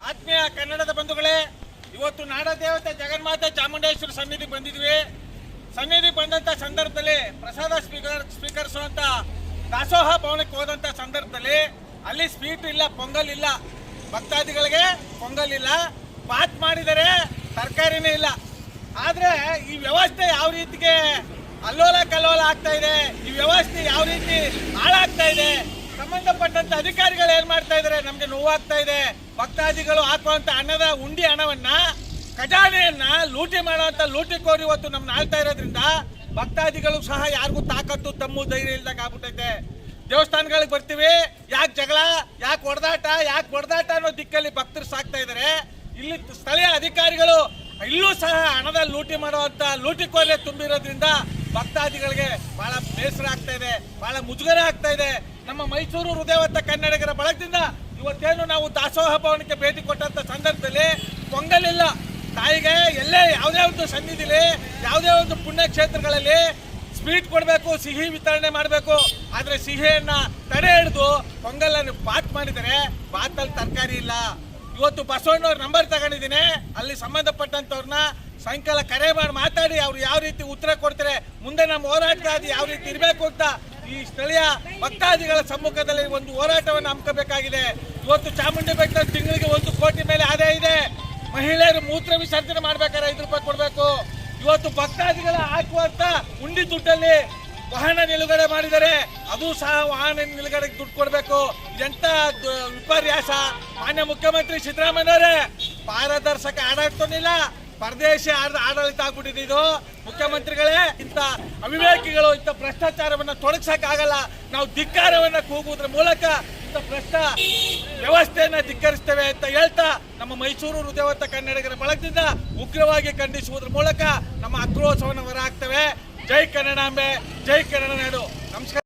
ಆತ್ಮೀಯ ಕನ್ನಡದ ಬಂಧುಗಳೇ, ಇವತ್ತು ನಾಡ ದೇವತೆ ಜಗನ್ಮಾತೆ ಚಾಮುಂಡೇಶ್ವರಿ ಸನ್ನಿಧಿ ಬಂದಿದ್ವಿ. ಸನ್ನಿಧಿ ಬಂದಂತ ಸಂದರ್ಭದಲ್ಲಿ ಪ್ರಸಾದ ಸ್ವೀಕರ್, ಸ್ವೀಕರಿಸುವಂತ ದಾಸೋಹ ಭವನಕ್ಕೆ ಹೋದಂತ ಸಂದರ್ಭದಲ್ಲಿ ಅಲ್ಲಿ ಸ್ವೀಟ್ ಇಲ್ಲ, ಪೊಂಗಲ್ ಇಲ್ಲ. ಭಕ್ತಾದಿಗಳಿಗೆ ಪೊಂಗಲ್ ಇಲ್ಲ. ಬಾತ್ ಮಾಡಿದರೆ ತರಕಾರಿನೇ ಇಲ್ಲ. ಆದರೆ ಈ ವ್ಯವಸ್ಥೆ ಯಾವ ರೀತಿಗೆ ಅಲ್ಲೋಲ ಕಲ್ಲೋಲ ಆಗ್ತಾ ಇದೆ, ಈ ವ್ಯವಸ್ಥೆ ಯಾವ ರೀತಿ ಹಾಳಾಗ್ತಾ ಇದೆ ಸಂಬಂಧಪಟ್ಟಂತ ಅಧಿಕಾರಿಗಳು ಏನ್ ಮಾಡ್ತಾ ಇದಾರೆ? ನಮ್ಗೆ ನೋವಾಗ್ತಾ ಇದೆ. ಭಕ್ತಾದಿಗಳು ಹಾಕುವಂತ ಹಣದ ಉಂಡಿ ಹಣವನ್ನ, ಖಜಾನೆಯನ್ನ ಲೂಟಿ ಮಾಡುವಂತ ಲೂಟಿಕೋರಿ ಇವತ್ತು ನಮ್ನ ಆಳ್ತಾ ಇರೋದ್ರಿಂದ ಭಕ್ತಾದಿಗಳು ಸಹ ಯಾರಿಗೂ ತಾಕತ್ತು, ತಮ್ಮು ಧೈರ್ಯ ಇಲ್ದಾಗ ಆಗ್ಬಿಟ್ಟೈತೆ. ದೇವಸ್ಥಾನಗಳಿಗೆ ಬರ್ತೀವಿ. ಯಾಕೆ ಜಗಳ? ಯಾಕೆ ಹೊಡೆದಾಟ? ಯಾಕೆ ಹೊಡೆದಾಟ ಅನ್ನೋ ದಿಕ್ಕಲ್ಲಿ ಭಕ್ತರು ಸಾಕ್ತಾ ಇದ್ದಾರೆ ಇಲ್ಲಿ ಸ್ಥಳೀಯ ಅಧಿಕಾರಿಗಳು ಇಲ್ಲೂ ಸಹ ಹಣದ ಲೂಟಿ ಮಾಡುವಂತ ಲೂಟಿಕೋರೆ ತುಂಬಿರೋದ್ರಿಂದ ಭಕ್ತಾದಿಗಳಿಗೆ ಬಹಳ ಬೇಸರ ಆಗ್ತಾ ಇದೆ. ಬಹಳ ಮುಜುಗರ ಆಗ್ತಾ ಇದೆ. ನಮ್ಮ ಮೈಸೂರು ಹೃದಯವಂತ ಕನ್ನಡಿಗರ ಬಳಗದಿಂದ ಇವತ್ತೇನು ನಾವು ದಾಸೋಹ ಭವನಕ್ಕೆ ಭೇಟಿ ಕೊಟ್ಟಂತ ಸಂದರ್ಭದಲ್ಲಿ ಪೊಂಗಲಿಲ್ಲ. ತಾಯಿಗೆ ಎಲ್ಲೇ ಯಾವುದೇ ಒಂದು ಸನ್ನಿಧಿಲಿ, ಯಾವುದೇ ಒಂದು ಪುಣ್ಯಕ್ಷೇತ್ರಗಳಲ್ಲಿ ಸ್ವೀಟ್ ಕೊಡಬೇಕು, ಸಿಹಿ ವಿತರಣೆ ಮಾಡಬೇಕು. ಆದರೆ ಸಿಹಿಯನ್ನ ತಡೆ ಹಿಡಿದು ಪೊಂಗಲನ್ನು ಬಾತ್ ಮಾಡಿದರೆ ಬಾತಲ್ಲಿ ತರಕಾರಿ ಇಲ್ಲ. ಇವತ್ತು ಬಸವಣ್ಣವ್ರ ನಂಬರ್ ತಗೊಂಡಿದ್ದೀನಿ. ಅಲ್ಲಿ ಸಂಬಂಧಪಟ್ಟಂಥವ್ರನ್ನ ಸಾಯಂಕಾಲ ಕರೆ ಮಾಡಿ ಮಾತಾಡಿ ಅವ್ರು ಯಾವ ರೀತಿ ಉತ್ತರ ಕೊಡ್ತಾರೆ, ಮುಂದೆ ನಮ್ಮ ಹೋರಾಟಗಾದಿ ಯಾವ ರೀತಿ ಇರಬೇಕು ಅಂತ ಈ ಸ್ಥಳೀಯ ಭಕ್ತಾದಿಗಳ ಸಮ್ಮುಖದಲ್ಲಿ ಒಂದು ಹೋರಾಟವನ್ನು ಹಮ್ಮಿಕೋಬೇಕಾಗಿದೆ ಇವತ್ತು ಚಾಮುಂಡಿ ಬೆಟ್ಟ ತಿಂಗಳಿಗೆ ಒಂದು ಕೋಟಿ ಮೇಲೆ ಆದಾಯ ಇದೆ. ಮಹಿಳೆಯರು ಮೂತ್ರ ವಿಸರ್ಜನೆ ಮಾಡ್ಬೇಕಾದ್ರೆ ಐದು ರೂಪಾಯಿ ಕೊಡಬೇಕು. ಇವತ್ತು ಭಕ್ತಾದಿಗಳ ಹಾಕುವಂತ ಉಂಡಿ ದುಡ್ಡಲ್ಲಿ ವಾಹನ ನಿಲುಗಡೆ ಮಾಡಿದರೆ ಅದು ಸಹ ವಾಹನ ನಿಲುಗಡೆಗೆ ದುಡ್ಡು ಕೊಡಬೇಕು. ಎಂತ ವಿಪರ್ಯಾಸ. ಮಾನ್ಯ ಮುಖ್ಯಮಂತ್ರಿ ಸಿದ್ದರಾಮಯ್ಯವರೇ ಪಾರದರ್ಶಕ ಆಡಳಿತನಿಲ್ಲ ಪರದೇಶಿ ಆಡ- ಆಡಳಿತ ಆಗ್ಬಿಟ್ಟಿದೆ ಇದು. ಮುಖ್ಯಮಂತ್ರಿಗಳೇ, ಇಂಥ ಅವಿವೇಕಿಗಳು ಇಂಥ ಭ್ರಷ್ಟಾಚಾರವನ್ನ ತೊಡಗಿಸಕ್ಕಾಗಲ್ಲ. ನಾವು ಧಿಕ್ಕಾರವನ್ನ ಕೂಗುವುದ್ರ ಮೂಲಕ ಇಂಥ ಭ್ರಷ್ಟ ವ್ಯವಸ್ಥೆಯನ್ನ ಧಿಕ್ಕರಿಸ್ತೇವೆ ಅಂತ ಹೇಳ್ತಾ ನಮ್ಮ ಮೈಸೂರು ಹೃದಯವಂತ ಕನ್ನಡಿಗರ ಬಳಗದಿಂದ ಉಗ್ರವಾಗಿ ಖಂಡಿಸುವುದ್ರ ಮೂಲಕ ನಮ್ಮ ಆಕ್ರೋಶವನ್ನು ಹೊರಹಾಕ್ತೇವೆ ಜೈ ಕನ್ನಡಾಂಬೆ, ಜೈ ಕನ್ನಡ ನಾಡು. ನಮಸ್ಕಾರ.